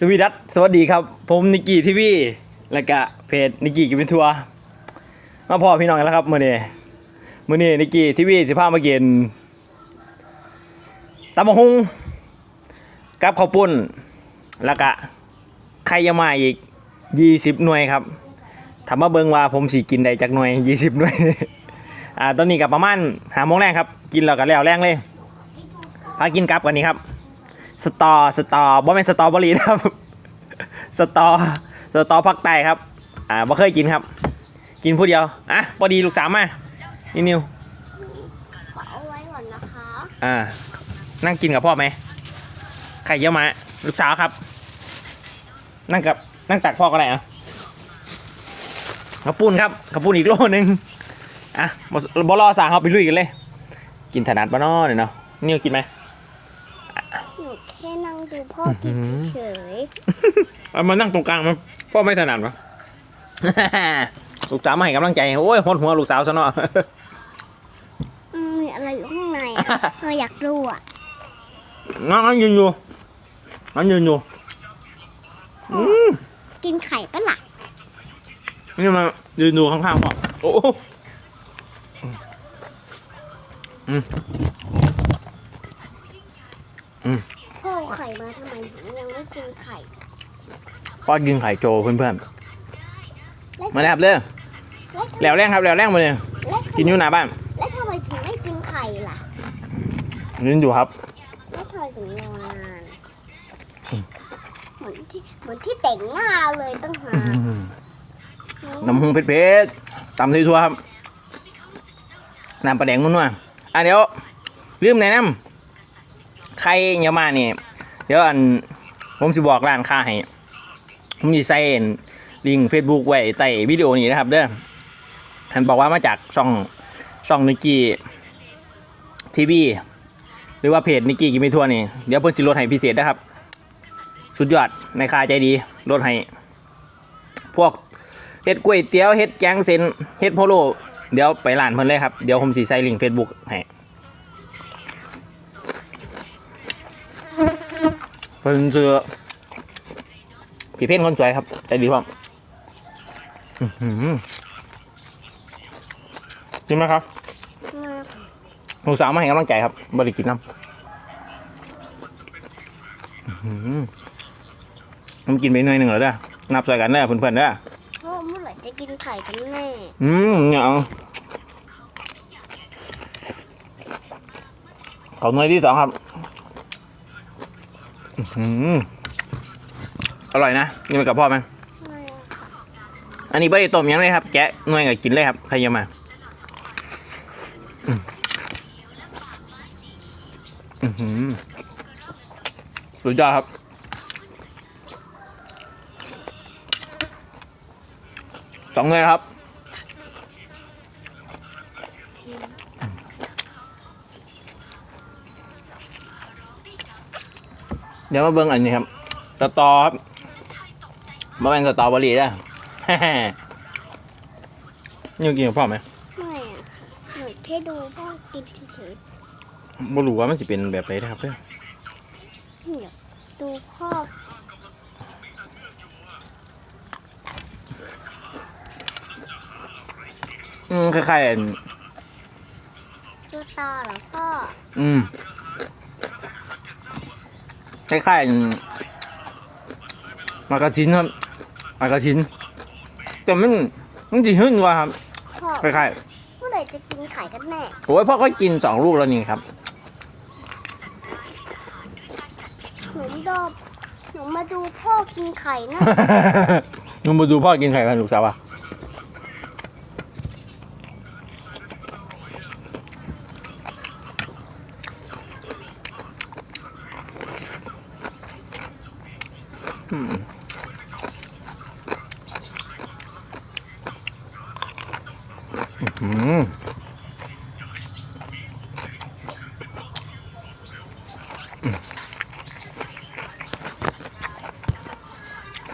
สวีดัสสวัสดีครับ ผมนิกกี้ทีวีและก็เพจนิกกี้กินเป็นทัวร์มาพอพี่น้องกันแล้วครับมื้อนี้มื้อนี้นิกกี้ทีวีสิพามากินตำบักหุ่งกับข้าวปุ้นแล้วก็ไข่ยามาอีก20หน่วยครับถามมาเบิงว่าผมสิกินได้จักหน่วย20หน่วยอ่าตอนนี้กับประมาณหาโมงแรงครับ กินแล้วก็แล้วแรงเลยพากินกลับกันนี้ครับ สตอสตอบ่แม่นสตอเบอรี่นะครับ สตอสตอภาคใต้ครับ อ่าบ่เคยกินครับ กินผู้เดียว อะพอดีลูกสาวมานี่นิวขอเอาไว้ก่อนนะคะ อ่า นั่งกินกับพ่อไหมไข่เยี่ยวมาลูกสาวครับ นั่งกับนั่งตักพ่อก็ได้อะข้าวปุ้นครับข้าวปุ้นอีกโลนึงอะบ่บรอสั่งเขาไปลุยกันเลย กินถนัดปะน้อเนี่ยเนาะนิวกินไหมหนูแค่นั่ง ดูพ่อกินเฉยเอามานั่งตรงกลางมันพ่อไม่ถนัดวะ ลูกสาวมาให้กำลังใจ โอ้ยหดหัวลูกสาวซะเนาะๆอืมมีอะไรอยู่ข้างในอะ เราอยากดูอะงั้นงั้นยืนอยู่งั้นยืนอยู่กินไข่ปะล่ะนี่มายืนดูข้างๆพ่อโอ้โหพ่อเอา ไข่มาทำไมถึงยังไม่กินไข่พ่อกินไข่โจเพื่อนแล้วๆมาแล้วครับเด้อแล้วแล้วแรงครับแล้วแรงมาเลยแล้วกินอยู่หน้าบ้าน แล้วทำไมถึงไม่กินไข่ล่ะยืนอยู่ครับแล้วทำไมถึงนอนเหมือนที่เหมือนที่แต่งหน้าเลยตั้งหากน้ำหุงเผ็ดๆตำซีทัวครับน้ำปลาแดงนุ่นๆอะเดี๋ยวลืมแนะนำใครเยามาเนี่ย เดี๋ยวอันผมสิบอกร้านค้าให้ผมมีใส่ลิงก์เฟซบุ๊กไว้ใต้วิดีโอนี้นะครับ เด้อท่านบอกว่ามาจากช่องช่องนิกกี้ทีวีหรือว่าเพจนิกกี้กินไม่ทั่วนี่เดี๋ยวเพิ่นสิลดให้พิเศษนะครับสุดยอดในค่าใจดีลดให้พวกเฮ็ดก๋วยเตี๋ยวเฮ็ดแกงเส้นเฮ็ดโพโลเดี๋ยวไปร้านเพิ่นเลยครับ เดี๋ยวผมสิใส่ลิงก์ Facebook ให้ พิ่นชื่อพี่เพ่นคนสวยครับ ใจดีพร้อมอื้อหือกินไหมครับมาลูกสาวมาให้กำลังใจครับบ่ได้กินน้ำอื้อหือผมกินไปหน่อยหนึ่งแล้วเด้อนับใส่กันเด้อเพื่อนๆเด้อพ่อเมื่อไหร่จะกินไข่กันแน่อืมเนี่ยเอาเขาหน่วยที่สองครับ อื้อหืออร่อยนะนี่ไปกับพ่อไหมไม่อะค่ะอันนี้ไม่ได้ต้มยังเลยครับ แกะหน่วยกับกินเลยครับ ใครจะมาอือื้อหือสุดยอดครับ สองเลยครับ เดี๋ยวมาเบิ่งอันนี้ครับสตอครับมาเป็นสตอเบอรี่ได้นี่กินกับพ่อไหมไม่อะค่ะหนูแค่ดูพ่อกินเฉยบ่รู้ว่ามันสิเป็นแบบไหนนะครับเพื่อนๆอยากดูพ่ออืมคล้ายๆอันดูตาเหรอพ่อ อืม คล้ายๆอันมากระทินครับมากระทินแต่มันมันดีขึ้นกว่าครับพ่อคล้ายเมื่อไหร่จะกินไข่กันแน่ๆโอ้ยพ่อก็กินสองลูกแล้วนี่ครับ หนูดอบหนูมาดูพ่อกินไข่นะนุ่มมาดูพ่อกินไข่กันลูกสาวอะ อืมอื้อหือ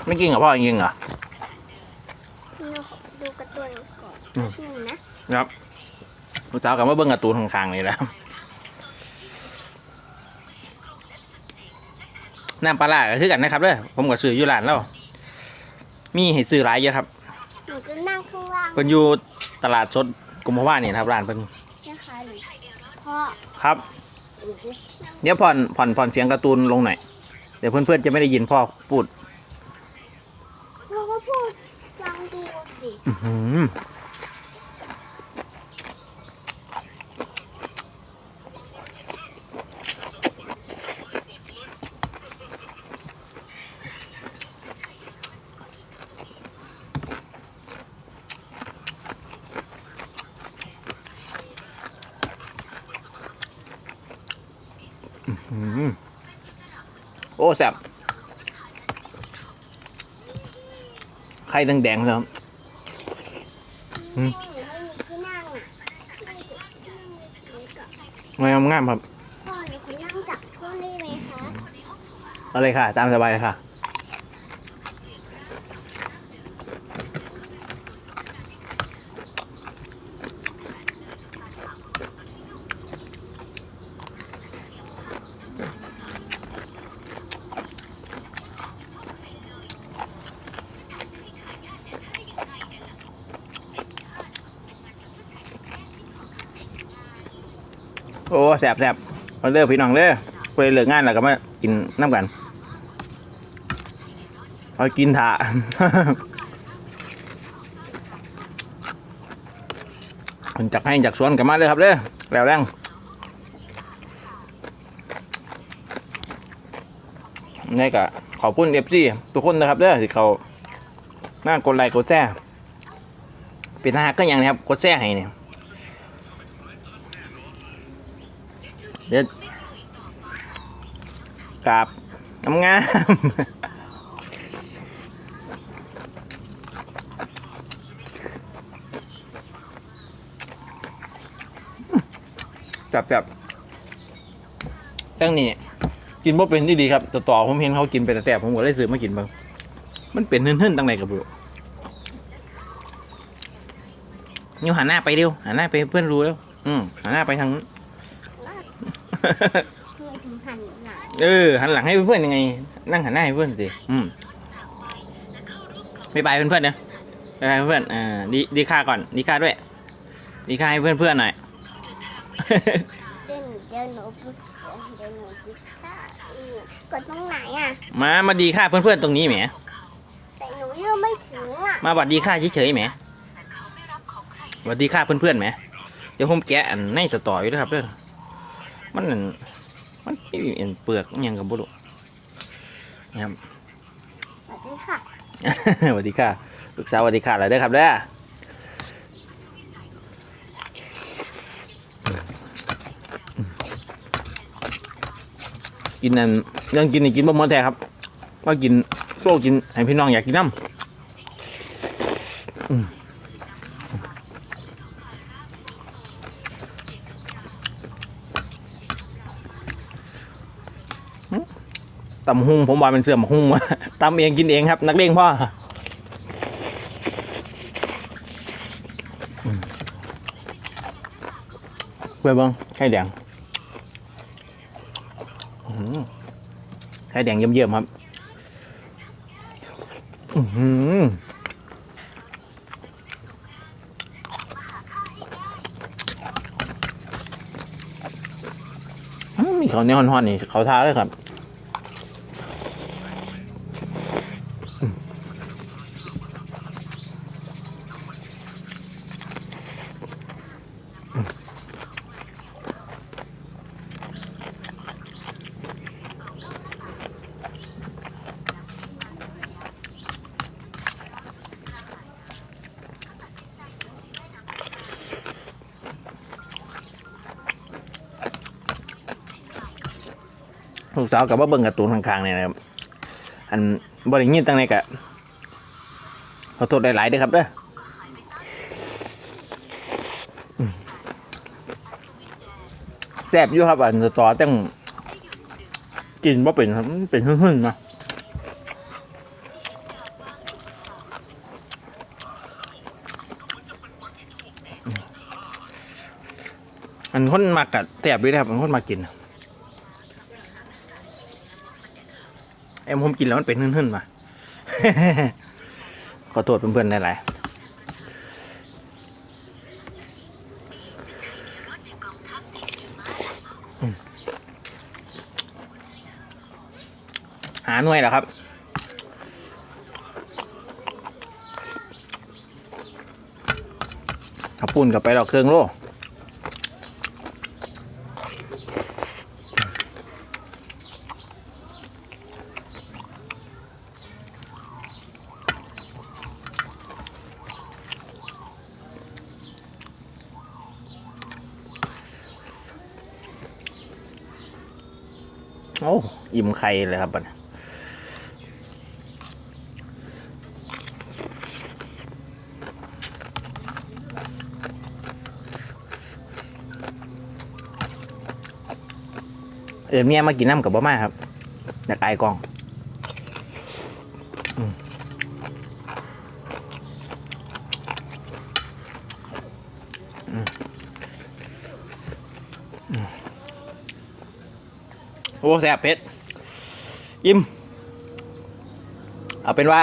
ไม่กินกับพ่อจริงๆเหรอเราขอดูการ์ตูนก่อนอืมหนึ่งนะครับลูกสาวกลับมาเบิ่งการ์ตูนข้างๆนี่แหล้ว น้ำปลาร้าก็คือกันนะครับเด้อผมก็ซื้ออยู่ร้านแล้วมีให้ซื้อหลายเยอะครับหนูจะนั่งข้างล่างเพิ่นอยู่ตลาดสดกุมภาวะนี่นะครับร้านเพิ่นนะคะหนูพ่อครับ หนูจะนั่งเดี๋ยวผ่อนผ่อนผ่อนเสียงการ์ตูนลงหน่อยเดี๋ยวเพื่อนๆจะไม่ได้ยินพ่อพูดพ่อก็พูดฟังดูสิ อื้อหืออื้อ อ้แซ่บไข่แดงๆเลยครับอืมหนูไม่มีที่นั่งอะไม่มีที่นั่งเลยกับงามงามครับพ่อหนูขอนั่งกับพ่อได้ไหมคะเอาเลยค่ะ ตามสบายเลยค่ะ โอ้แสบแสบมาเลิกพี่น้องเด้อไปเลิกงานแล้วก็มากินน้ำกันเอากินถามันจากให้จากสวนกันมาเลยครับเด้อแล้วแรงนี่ก็ขอบคุณเอฟซีทุกคนนะครับเด้อที่เขามากดไลค์กดแชร์เป็นทหารก็ยังนะครับกดแชร์ให้เนี่ย เดี๋ยวกราบงามงามจับจับตั้งนี่กินบ่เป็นที่ดีครับแต่ต่อผมเห็นเขากินไปแต่แต่ผมก็เลยซื้อมากินบ้างมันเป็นเนื่นๆตั้งไหนกับบุนิวหันหน้าไปเร็วหันหน้าไปเพื่อนรู้แล้ว อืมหันหน้าไปทาง เออ หันหลังให้เพื่อนยังไง นั่งหันหน้าให้เพื่อนสิอืมบ๊ายบายเพื่อนๆนะบ๊ายบายเพื่อนอ่าดีดีค่าก่อน ดีค่าด้วย ดีค่าให้เพื่อนๆหน่อยเดินหน่อืมกดตรงไหนอะ มามาดีค่าเพื่อนๆตรงนี้แหมแต่หนูยังไม่ถึงอะมาบัดดีค่าเฉยๆแหมบัดดีค่าเพื่อนๆแหมเดี๋ยวผมแกะอันในสตออยู่นะครับเด้อน นั่นมันเป็นเปลือกอิหยังกับบุรุนะครับสวัสดีค่ะสวัสดีค่ะลูกสาวสวัสดีค่ะอะไรเด้อครับเด้อกินนั่นเรื่องกินนี่กินบ่หมดแท้ครับว่ากินโซ่กินให้พี่น้องอยากกินน้ำ ตำหุงผมว่าเป็นเสื่อมหุงวะตำเองกินเองครับ นักเลงพ่อเพื่อบ้างไข่แดงไข่แดงเยี่ยมๆครับมีข้าวเหนียวห่อนๆนี่เขาท้าเลยครับ ลูกสาวกับว่าเบิ่งการ์ตูนข้างๆเนี่ยนะครับ อันบริงินตั้งในกะขอโทษหลายๆด้วยครับเด้อแซ่บอยู่ครับอันสตอตั้งกินว่าเป็นครับเป็นหึ่งๆนะอันคนมากกะแซ่บด้วยนะครับอันคนมากิน ไอ้ผมกินแล้วมันเป็นหึ่นๆมาขอโทษเพื่อนๆหลายๆอืมหาหน่วยเหรอครับขับปุ่นกลับไปดอกเครื่องโล โอิ่มไข่เลยครับบัดนี้เออเมียมากินน้ำกับบ่มาครับอยากอายกองโอ้แซ่บเผ็ด อิ่มเอาเป็นว่า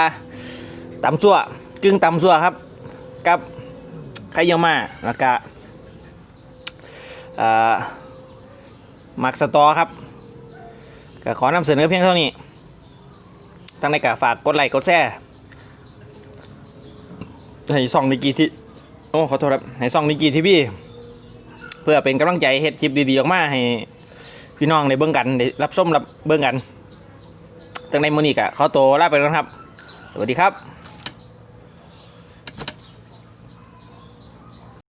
ตำซั่วกึ่งตำซั่วครับ กับไข่เยี่ยวมาแล้วก็หมักสตอครับก็ขอนำเสนอเพียงเท่านี้ทั้งในกาฝากกดไลค์กดแชร์ให้ซองนิกีที่โอ้ขอโทษครับให้ซองนิกีทีวีเพื่อเป็นกำลังใจเฮ็ดคลิปดีๆออกมาให้พี่น้องได้เบิ่งกันได้รับชมรับเบิ่งกัน จังในมื้อนี้ก็ขอตัวลาไปแล้วครับ สวัสดีครับ